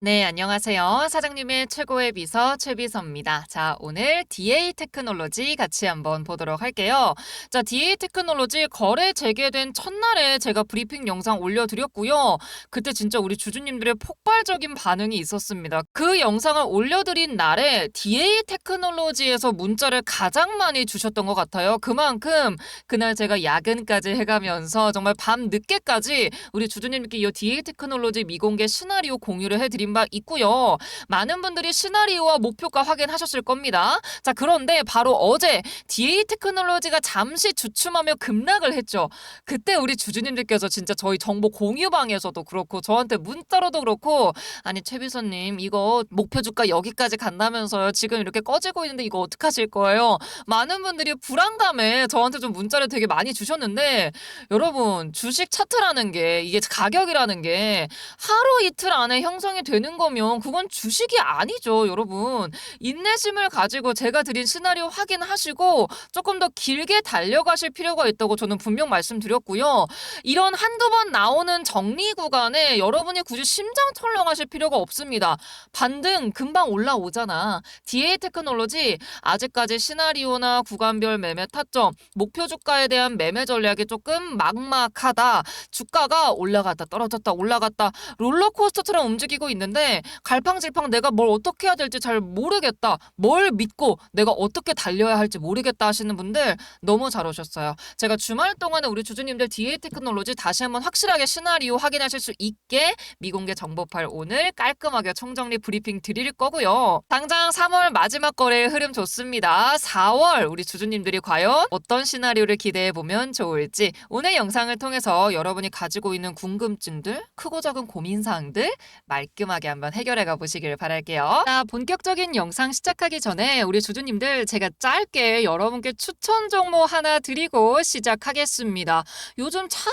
네, 안녕하세요. 사장님의 최고의 비서 최비서입니다. 자, 오늘 DA 테크놀로지 같이 한번 보도록 할게요. 자, DA 테크놀로지 거래 재개된 첫날에 제가 브리핑 영상 올려드렸고요. 그때 진짜 우리 주주님들의 폭발적인 반응이 있었습니다. 그 영상을 올려드린 날에 DA 테크놀로지에서 문자를 가장 많이 주셨던 것 같아요. 그만큼 그날 제가 야근까지 해가면서 정말 밤 늦게까지 우리 주주님께 이 DA 테크놀로지 미공개 시나리오 공유를 해드 린바 있고요. 많은 분들이 시나리오와 목표가 확인하셨을 겁니다. 자, 그런데 바로 어제 DA 테크놀로지가 잠시 주춤하며 급락을 했죠. 그때 우리 주주님들께서 진짜 저희 정보 공유방에서도 그렇고 저한테 문자로도 그렇고 아니 최비서님 이거 목표 주가 여기까지 간다면서요. 지금 이렇게 꺼지고 있는데 이거 어떡하실 거예요? 많은 분들이 불안감에 저한테 좀 문자를 되게 많이 주셨는데 여러분 주식 차트라는 게 이게 가격이라는 게 하루 이틀 안에 형성이 되는 거면 그건 주식이 아니죠, 여러분. 인내심을 가지고 제가 드린 시나리오 확인하시고 조금 더 길게 달려가실 필요가 있다고 저는 분명 말씀드렸고요. 이런 한두 번 나오는 정리 구간에 여러분이 굳이 심장 철렁하실 필요가 없습니다. 반등 금방 올라오잖아. DA 테크놀로지 아직까지 시나리오나 구간별 매매 타점, 목표 주가에 대한 매매 전략이 조금 막막하다. 주가가 올라갔다 떨어졌다 올라갔다 롤러코스터처럼 움직이고 있는 데 갈팡질팡 내가 뭘 어떻게 해야 될지 잘 모르겠다. 뭘 믿고 내가 어떻게 달려야 할지 모르겠다 하시는 분들 너무 잘 오셨어요. 제가 주말 동안에 우리 주주님들 DA 테크놀로지 다시 한번 확실하게 시나리오 확인하실 수 있게 미공개 정보 파일 오늘 깔끔하게 총정리 브리핑 드릴 거고요. 당장 3월 마지막 거래의 흐름 좋습니다. 4월 우리 주주님들이 과연 어떤 시나리오를 기대해 보면 좋을지 오늘 영상을 통해서 여러분이 가지고 있는 궁금증들, 크고 작은 고민 사항들 말끔하게 한번 해결해 가 보시길 바랄게요. 자, 본격적인 영상 시작하기 전에 우리 주주님들 제가 짧게 여러분께 추천 종목 하나 드리고 시작하겠습니다. 요즘 참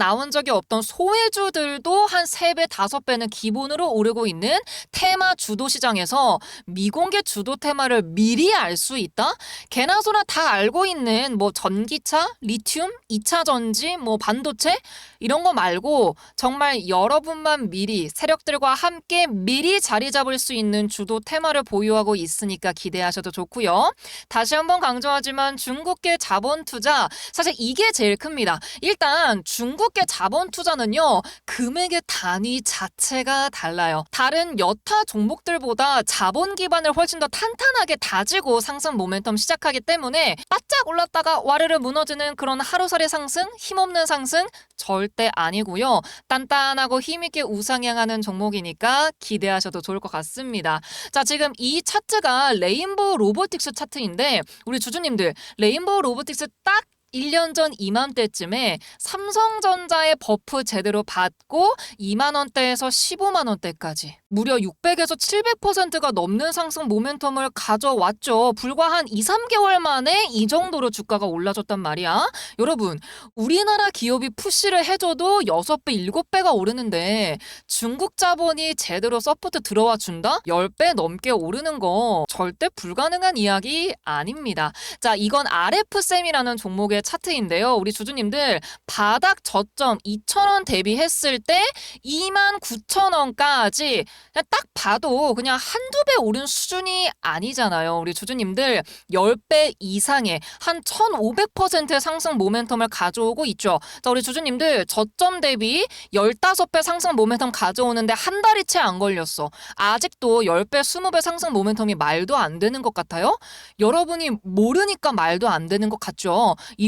나온 적이 없던 소외주들도 한 3배, 5배는 기본으로 오르고 있는 테마 주도 시장에서 미공개 주도 테마를 미리 알 수 있다? 개나 소나 다 알고 있는 뭐 전기차, 리튬, 2차 전지, 뭐 반도체 이런 거 말고 정말 여러분만 미리 세력들과 함께 미리 자리 잡을 수 있는 주도 테마를 보유하고 있으니까 기대하셔도 좋고요. 다시 한번 강조하지만 중국계 자본 투자 사실 이게 제일 큽니다. 일단 중국 계 자본 투자는요. 금액의 단위 자체가 달라요. 다른 여타 종목들보다 자본 기반을 훨씬 더 탄탄하게 다지고 상승 모멘텀 시작하기 때문에 바짝 올랐다가 와르르 무너지는 그런 하루살이 상승, 힘없는 상승 절대 아니고요. 단단하고 힘있게 우상향하는 종목이니까 기대하셔도 좋을 것 같습니다. 자, 지금 이 차트가 레인보우 로보틱스 차트인데 우리 주주님들 레인보우 로보틱스 딱 1년 전 이맘때쯤에 삼성전자의 버프 제대로 받고 2만 원대에서 15만 원대까지 무려 600에서 700%가 넘는 상승 모멘텀을 가져왔죠. 불과 한 2, 3개월 만에 이 정도로 주가가 올라졌단 말이야. 여러분, 우리나라 기업이 푸시를 해줘도 6배, 7배가 오르는데 중국 자본이 제대로 서포트 들어와 준다? 10배 넘게 오르는 거 절대 불가능한 이야기 아닙니다. 자, 이건 RF쌤이라는 종목의 차트인데요. 우리 주주님들 바닥 저점 2,000원 대비했을 때 29,000원까지 그냥 딱 봐도 그냥 한두 배 오른 수준이 아니잖아요. 우리 주주님들 10배 이상의 한 1,500%의 상승 모멘텀을 가져오고 있죠. 자, 우리 주주님들 저점 대비 15배 상승 모멘텀 가져오는데 한 달이 채 안 걸렸어. 아직도 10배, 20배 상승 모멘텀이 말도 안 되는 것 같아요? 여러분이 모르니까 말도 안 되는 것 같죠? 이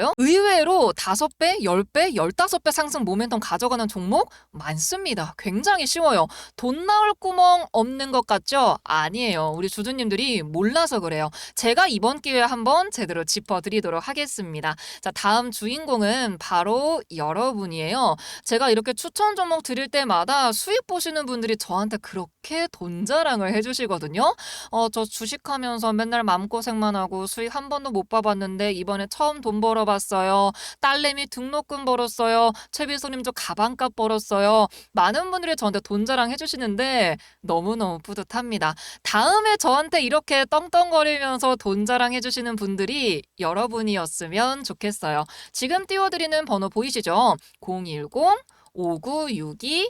요. 의외로 5배, 10배, 15배 상승 모멘텀 가져가는 종목 많습니다. 굉장히 쉬워요. 돈 나올 구멍 없는 것 같죠? 아니에요. 우리 주주님들이 몰라서 그래요. 제가 이번 기회에 한번 제대로 짚어드리도록 하겠습니다. 자, 다음 주인공은 바로 여러분이에요. 제가 이렇게 추천 종목 드릴 때마다 수익 보시는 분들이 저한테 그렇게 돈 자랑을 해주시거든요. 어, 저 주식하면서 맨날 마음고생만 하고 수익 한 번도 못 봐봤는데 이번에 처음 돈 벌어봤어요. 딸내미 등록금 벌었어요. 최비소님 저 가방값 벌었어요. 많은 분들이 저한테 돈 자랑 해주시는데 너무너무 뿌듯합니다. 다음에 저한테 이렇게 떵떵거리면서 돈 자랑 해주시는 분들이 여러분이었으면 좋겠어요. 지금 띄워드리는 번호 보이시죠? 010 5962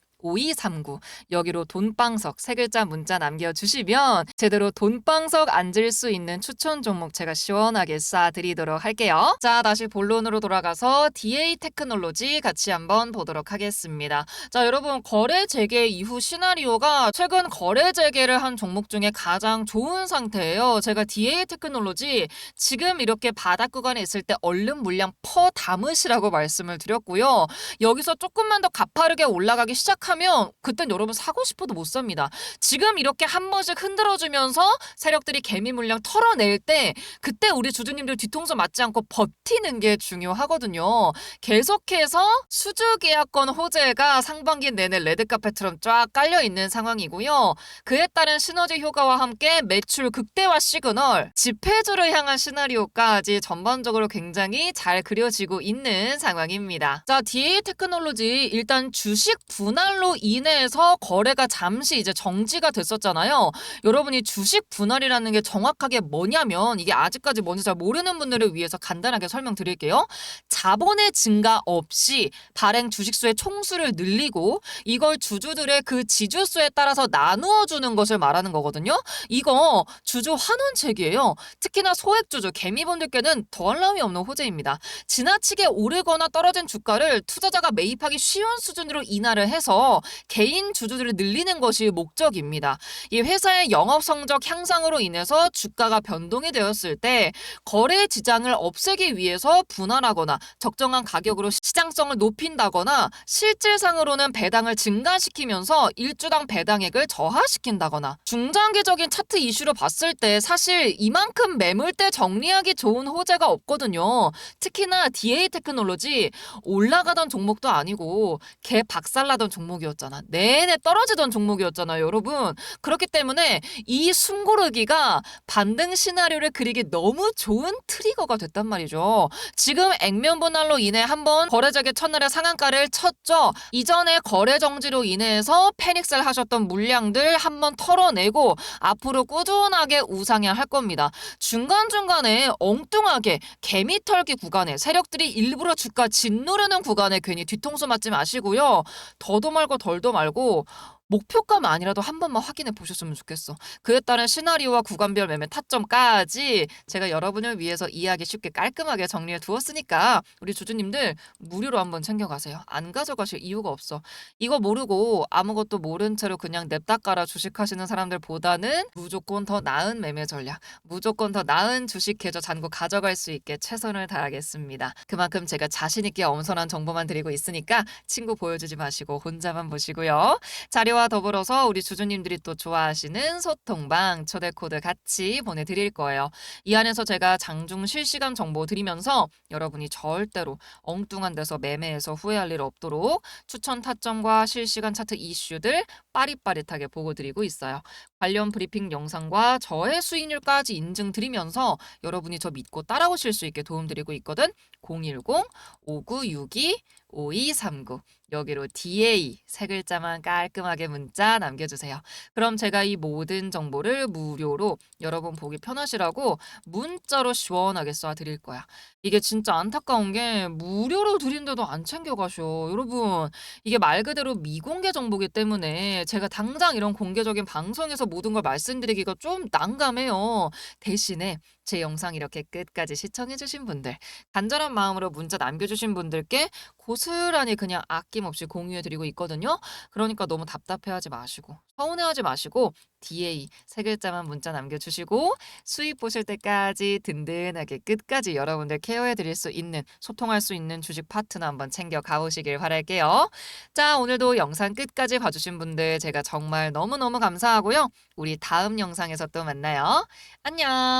5239 여기로 돈방석 세 글자 문자 남겨주시면 제대로 돈방석 앉을 수 있는 추천 종목 제가 시원하게 쏴드리도록 할게요. 자 다시 본론으로 돌아가서 DA 테크놀로지 같이 한번 보도록 하겠습니다. 자 여러분 거래 재개 이후 시나리오가 최근 거래 재개를 한 종목 중에 가장 좋은 상태예요. 제가 DA 테크놀로지 지금 이렇게 바닥 구간에 있을 때 얼른 물량 퍼 담으시라고 말씀을 드렸고요. 여기서 조금만 더 가파르게 올라가기 시작하면 하면 그땐 여러분 사고 싶어도 못 삽니다. 지금 이렇게 한 번씩 흔들어주면서 세력들이 개미 물량 털어낼 때 그때 우리 주주님들 뒤통수 맞지 않고 버티는 게 중요하거든요. 계속해서 수주 계약권 호재가 상반기 내내 레드카펫처럼 쫙 깔려 있는 상황이고요. 그에 따른 시너지 효과와 함께 매출 극대화 시그널, 집회주를 향한 시나리오까지 전반적으로 굉장히 잘 그려지고 있는 상황입니다. 자, DA 테크놀로지 일단 주식 분할로 인해서 거래가 잠시 이제 정지가 됐었잖아요. 여러분이 주식 분할이라는 게 정확하게 뭐냐면 이게 아직까지 뭔지 잘 모르는 분들을 위해서 간단하게 설명드릴게요. 자본의 증가 없이 발행 주식수의 총수를 늘리고 이걸 주주들의 그 지주수에 따라서 나누어 주는 것을 말하는 거거든요. 이거 주주 환원책이에요. 특히나 소액주주 개미분들께는 더할 나위 없는 호재입니다. 지나치게 오르거나 떨어진 주가를 투자자가 매입하기 쉬운 수준으로 인하를 해서 개인 주주들을 늘리는 것이 목적입니다. 이 회사의 영업 성적 향상으로 인해서 주가가 변동이 되었을 때 거래 지장을 없애기 위해서 분할하거나 적정한 가격으로 시장성을 높인다거나 실질상으로는 배당을 증가시키면서 일주당 배당액을 저하시킨다거나 중장기적인 차트 이슈로 봤을 때 사실 이만큼 매물대 정리하기 좋은 호재가 없거든요. 특히나 DA 테크놀로지 올라가던 종목도 아니고 개 박살나던 종목 이었잖아. 내내 떨어지던 종목이었잖아요, 여러분. 그렇기 때문에 이 숨고르기가 반등 시나리오를 그리기 너무 좋은 트리거가 됐단 말이죠. 지금 액면 분할로 인해 한번 거래적의 첫날에 상한가를 쳤죠. 이전에 거래 정지로 인해서 패닉셀 하셨던 물량들 한번 털어내고 앞으로 꾸준하게 우상향 할 겁니다. 중간중간에 엉뚱하게 개미 털기 구간에 세력들이 일부러 주가 짓누르는 구간에 괜히 뒤통수 맞지 마시고요. 더도 말고 덜도 말고 목표가만 아니라도 한 번만 확인해 보셨으면 좋겠어. 그에 따른 시나리오와 구간별 매매 타점까지 제가 여러분을 위해서 이해하기 쉽게 깔끔하게 정리해 두었으니까 우리 주주님들 무료로 한번 챙겨가세요. 안 가져가실 이유가 없어. 이거 모르고 아무것도 모른 채로 그냥 냅다 깔아 주식하시는 사람들보다는 무조건 더 나은 매매 전략, 무조건 더 나은 주식 계좌 잔고 가져갈 수 있게 최선을 다하겠습니다. 그만큼 제가 자신 있게 엄선한 정보만 드리고 있으니까 친구 보여주지 마시고 혼자만 보시고요. 자료와 더불어서 우리 주주님들이 또 좋아하시는 소통방 초대 코드 같이 보내드릴 거예요. 이 안에서 제가 장중 실시간 정보 드리면서 여러분이 절대로 엉뚱한 데서 매매해서 후회할 일 없도록 추천 타점과 실시간 차트 이슈들 빠릿빠릿하게 보고 드리고 있어요. 관련 브리핑 영상과 저의 수익률까지 인증드리면서 여러분이 저 믿고 따라오실 수 있게 도움드리고 있거든. 010-5962-5239 여기로 DA 세 글자만 깔끔하게 문자 남겨주세요. 그럼 제가 이 모든 정보를 무료로 여러분 보기 편하시라고 문자로 시원하게 쏴드릴 거야. 이게 진짜 안타까운 게 무료로 드린데도 안 챙겨가셔. 여러분 이게 말 그대로 미공개 정보기 때문에 제가 당장 이런 공개적인 방송에서 모든 걸 말씀드리기가 좀 난감해요. 대신에 제 영상 이렇게 끝까지 시청해주신 분들, 간절한 마음으로 문자 남겨주신 분들께 고스란히 그냥 아낌없이 공유해드리고 있거든요. 그러니까 너무 답답해하지 마시고, 서운해하지 마시고, DA 세 글자만 문자 남겨주시고, 수익 보실 때까지 든든하게 끝까지 여러분들 케어해드릴 수 있는, 소통할 수 있는 주식 파트너 한번 챙겨 가보시길 바랄게요. 자, 오늘도 영상 끝까지 봐주신 분들 제가 정말 너무너무 감사하고요. 우리 다음 영상에서 또 만나요. 안녕!